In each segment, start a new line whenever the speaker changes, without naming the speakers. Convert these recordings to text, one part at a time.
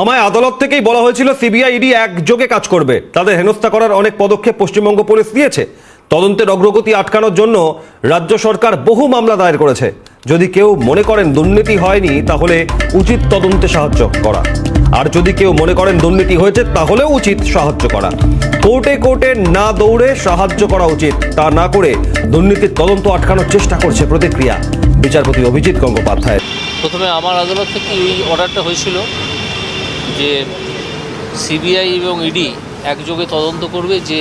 আমায় আদালত থেকেই বলা হয়েছিল সিবিআই ইডি একযোগে কাজ করবে। তাদের হেনস্থা করার অনেক পদক্ষেপ পশ্চিমবঙ্গ পুলিশ নিয়েছে। তদন্তের অগ্রগতি আটকানোর জন্য রাজ্য সরকার বহু মামলা দায়ের করেছে। যদি কেউ মনে করেন দুর্নীতি হয়নি, তাহলে উচিত তদন্তে সাহায্য করা। আর যদি কেউ মনে করেন দুর্নীতি হয়েছে, তাহলেও উচিত সাহায্য করা। কোর্টে কোর্টে না দৌড়ে সাহায্য করা উচিত, তা না করে দুর্নীতির তদন্ত আটকানোর চেষ্টা করছে প্রতিক্রিয়া। বিচারপতি অভিজিৎ গঙ্গোপাধ্যায়।
প্রথমে আমার আদালত থেকে এই অর্ডারটা হয়েছিল। যে সিবিআই এবং ইডি একযোগে তদন্ত করবে যে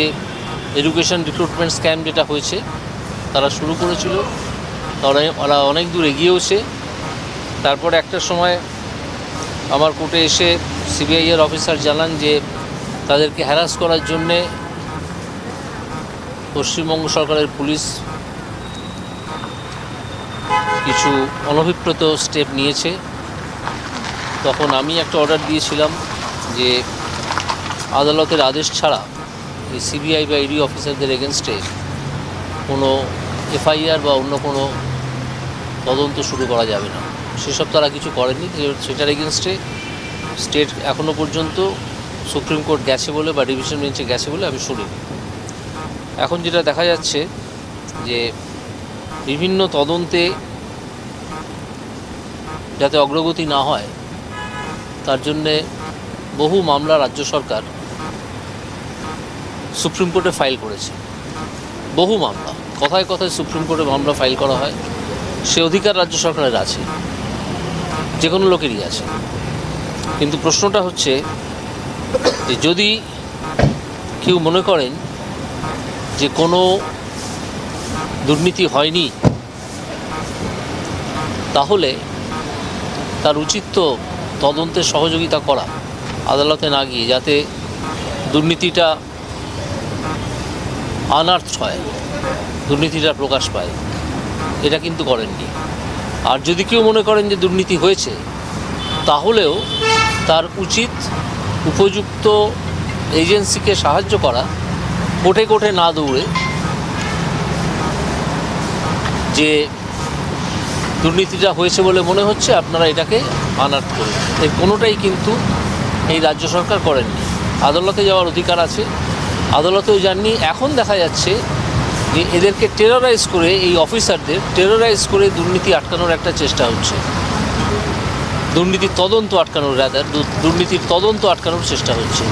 এডুকেশন রিক্রুটমেন্ট স্ক্যাম যেটা হয়েছে, তারা শুরু করেছিল। তারা ওরা অনেক দূর এগিয়েওছে। তারপরে একটা সময় আমার কোর্টে এসে সিবিআইয়ের অফিসার জানান যে তাদেরকে হ্যারাস করার জন্যে পশ্চিমবঙ্গ সরকারের পুলিশ কিছু অনভিপ্রেত স্টেপ নিয়েছে। তখন আমি একটা অর্ডার দিয়েছিলাম যে আদালতের আদেশ ছাড়া এই সিবিআই বা ইডি অফিসারদের এগেনস্টে কোনো এফআইআর বা অন্য কোনো তদন্ত শুরু করা যাবে না। সেসব তারা কিছু করেনি। সেটার এগেনস্টে স্টেট এখনও পর্যন্ত সুপ্রিম কোর্ট গেছে বলে বা ডিভিশন বেঞ্চে গেছে বলে আমি শুনিনি। এখন যেটা দেখা যাচ্ছে যে বিভিন্ন তদন্তে যাতে অগ্রগতি না হয় তার জন্যে বহু মামলা রাজ্য সরকার সুপ্রিম কোর্টে ফাইল করেছে। বহু মামলা। কথায় কথায় সুপ্রিম কোর্টে মামলা ফাইল করা হয়। সে অধিকার রাজ্য সরকারের আছে। যে কোনো লোকেরই আছে। কিন্তু প্রশ্নটা হচ্ছে যে যদি কেউ মনে করেন যে কোনো দুর্নীতি হয়নি, তাহলে তার উচিত তো তদন্তে সহযোগিতা করা আদালতে না গিয়ে যাতে দুর্নীতিটা আনার্থ হয়, দুর্নীতিটা প্রকাশ পায়, এটা কিন্তু করেননি। আর যদি কেউ মনে করেন যে দুর্নীতি হয়েছে, তাহলেও তার উচিত উপযুক্ত এজেন্সিকে সাহায্য করা কোর্টে কোর্টে না দৌড়ে যে দুর্নীতিটা হয়েছে বলে মনে হচ্ছে, আপনারা এটাকে আনার্ট করুন। এর কোনোটাই কিন্তু এই রাজ্য সরকার করেননি। আদালতে যাওয়ার অধিকার আছে। আদালতেও যাননি। এখন দেখা যাচ্ছে যে এদেরকে টেরোরাইজ করে, এই অফিসারদের টেরোরাইজ করে দুর্নীতি আটকানোর একটা চেষ্টা হচ্ছে। দুর্নীতির তদন্ত আটকানোর রাদার দুর্নীতির তদন্ত আটকানোর চেষ্টা হচ্ছে।